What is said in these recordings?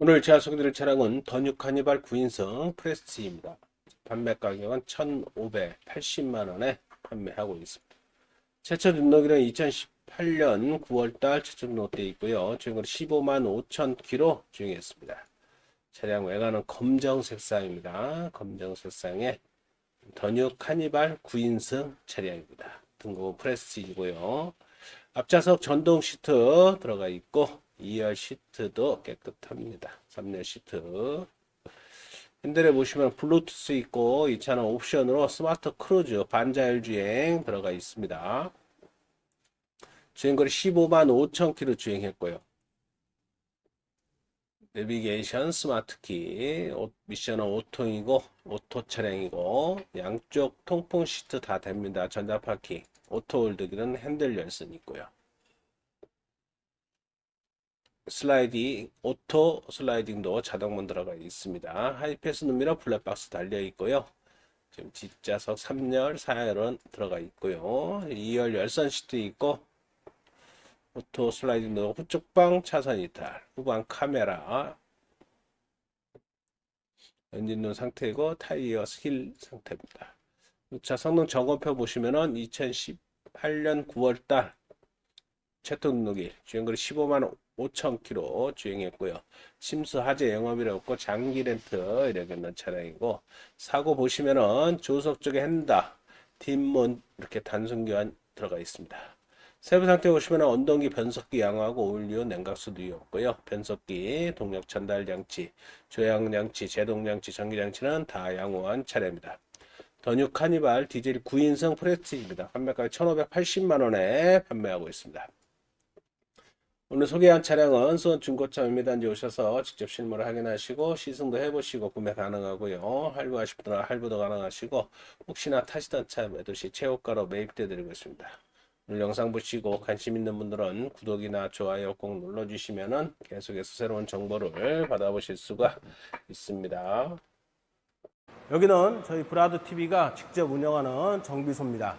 오늘 제가 소개드릴 차량은 더뉴 카니발 9인승 프레스티지입니다. 판매 가격은 1,580만 원에 판매하고 있습니다. 최초 등록일은 2018년 9월달 최초 등록되어 있고요. 주행거리 15만 5천 킬로 주행했습니다. 차량 외관은 검정 색상입니다. 검정 색상의 더뉴 카니발 9인승 차량입니다. 등급은 프레스티지고요. 앞좌석 전동 시트 들어가 있고 2열 시트도 깨끗합니다. 3열 시트. 핸들에 보시면 블루투스 있고 이 차는 옵션으로 스마트 크루즈 반자율 주행 들어가 있습니다. 주행거리 15만 5천 킬로 주행했고요. 내비게이션 스마트키 오- 미션은 오토이고 오토 차량이고 양쪽 통풍 시트 다 됩니다. 전자파키 오토 홀드기는 핸들 열선 있고요. 슬라이딩, 오토 슬라이딩도 자동문 들어가 있습니다. 하이패스 눈미러 블랙박스 달려 있고요. 지금 뒷좌석 3열, 4열은 들어가 있고요. 2열 열선 시트 있고, 오토 슬라이딩도 후측방 차선 이탈, 후방 카메라, 엔진룸 상태이고, 타이어 힐 상태입니다. 차 성능 점검표 보시면은 2018년 9월달 최초 등록일 주행거리 15만 5천 킬로 주행했고요. 심수 하재 영업이라 없고 장기 렌트 이렇게 있는 차량이고 사고 보시면은 조석 쪽에 핸다 뒷문 이렇게 단순 교환 들어가 있습니다. 세부 상태 보시면 언동기 변속기 양호하고 오일류 냉각수도 없고요. 변속기 동력 전달 장치 조향 장치 제동 장치 전기 장치는 다 양호한 차량입니다. 더뉴 카니발 디젤 9인승 프레스티지입니다. 판매가격 1,580만 원에 판매하고 있습니다. 오늘 소개한 차량은 수원 중고차 매매단지 오셔서 직접 실물을 확인하시고 시승도 해보시고 구매 가능하고요. 할부하실 분들은 할부도 가능하시고 혹시나 타시던 차 매도 시 최고가로 매입돼 드리고 있습니다. 오늘 영상 보시고 관심 있는 분들은 구독이나 좋아요 꼭 눌러주시면은 계속해서 새로운 정보를 받아보실 수가 있습니다. 여기는 저희 브라드 TV가 직접 운영하는 정비소입니다.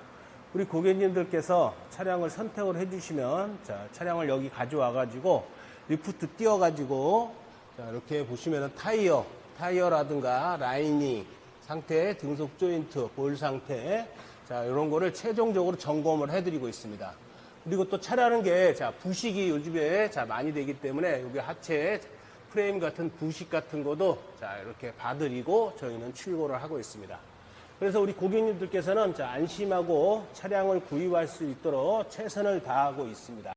우리 고객님들께서 차량을 선택을 해주시면 자, 차량을 여기 가져와 가지고 리프트 띄워 가지고 이렇게 보시면은 타이어 타이어라든가 라이닝 상태 등속 조인트 볼 상태 자 이런 거를 최종적으로 점검을 해드리고 있습니다. 그리고 또 차라는 게자 부식이 요즘에 자 많이 되기 때문에 여기 하체 프레임 같은 부식 같은 것도 자 이렇게 봐드리고 저희는 출고를 하고 있습니다 그래서 우리 고객님들께서는 자, 안심하고 차량을 구입할 수 있도록 최선을 다하고 있습니다.